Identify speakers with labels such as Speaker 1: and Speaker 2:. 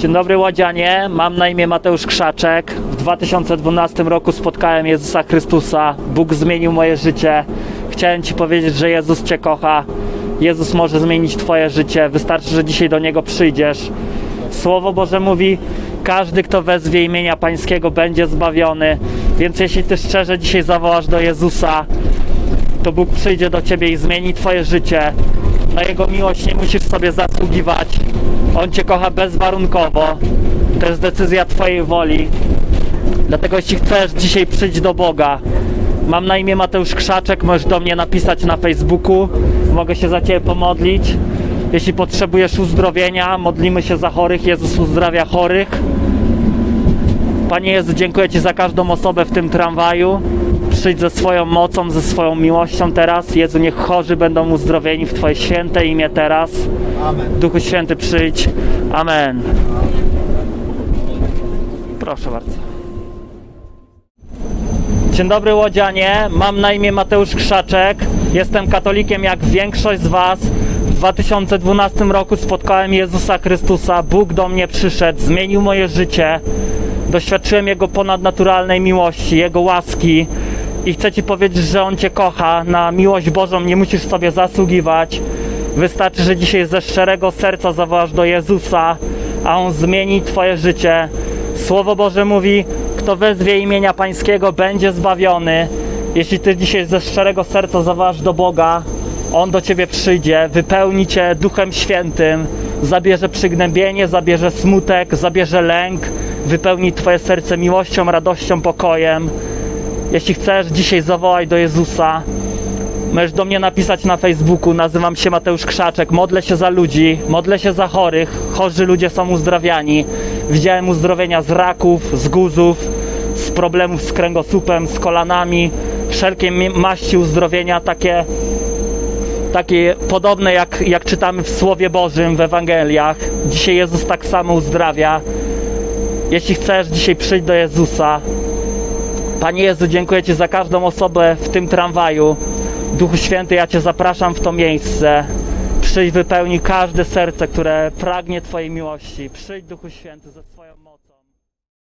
Speaker 1: Dzień dobry Ładzianie, mam na imię Mateusz Krzaczek. W 2012 roku spotkałem Jezusa Chrystusa. Bóg zmienił moje życie. Chciałem Ci powiedzieć, że Jezus Cię kocha. Jezus może zmienić Twoje życie. Wystarczy, że dzisiaj do Niego przyjdziesz. Słowo Boże mówi, każdy kto wezwie imienia Pańskiego będzie zbawiony. Więc jeśli Ty szczerze dzisiaj zawołasz do Jezusa, to Bóg przyjdzie do Ciebie i zmieni Twoje życie. Na Jego miłość nie musisz sobie zasługiwać. On Cię kocha bezwarunkowo. To jest decyzja Twojej woli. Dlatego jeśli chcesz dzisiaj przyjść do Boga, mam na imię Mateusz Krzaczek, możesz do mnie napisać na Facebooku. Mogę się za Ciebie pomodlić. Jeśli potrzebujesz uzdrowienia, modlimy się za chorych. Jezus uzdrawia chorych. Panie Jezu, dziękuję Ci za każdą osobę w tym tramwaju. Przyjdź ze swoją mocą, ze swoją miłością teraz. Jezu, niech chorzy będą uzdrowieni w Twoje święte imię teraz.
Speaker 2: Amen.
Speaker 1: Duchu Święty, przyjdź. Amen. Proszę bardzo. Dzień dobry Łodzianie, mam na imię Mateusz Krzaczek. Jestem katolikiem jak większość z Was. W 2012 roku spotkałem Jezusa Chrystusa. Bóg do mnie przyszedł, zmienił moje życie. Doświadczyłem Jego ponadnaturalnej miłości, Jego łaski. I chcę Ci powiedzieć, że On Cię kocha. Na miłość Bożą nie musisz sobie zasługiwać. Wystarczy, że dzisiaj ze szczerego serca zawołasz do Jezusa, a On zmieni Twoje życie. Słowo Boże mówi, kto wezwie imienia Pańskiego będzie zbawiony. Jeśli Ty dzisiaj ze szczerego serca zawołasz do Boga, On do Ciebie przyjdzie, wypełni Cię Duchem Świętym, zabierze przygnębienie, zabierze smutek, zabierze lęk, wypełni Twoje serce miłością, radością, pokojem. Jeśli chcesz dzisiaj zawołaj do Jezusa, Możesz do mnie napisać na Facebooku, nazywam się Mateusz Krzaczek, modlę się za ludzi, modlę się za chorych, chorzy ludzie są uzdrawiani. Widziałem uzdrowienia z raków, z guzów, z problemów z kręgosłupem, z kolanami, wszelkie maści uzdrowienia, takie, takie podobne jak, jak czytamy w Słowie Bożym, w Ewangeliach. Dzisiaj Jezus tak samo uzdrawia. Jeśli chcesz, dzisiaj przyjdź do Jezusa. Panie Jezu, dziękuję Ci za każdą osobę w tym tramwaju. Duchu Święty, ja Cię zapraszam w to miejsce. Przyjdź, wypełnij każde serce, które pragnie Twojej miłości. Przyjdź, Duchu Święty, ze swoją mocą.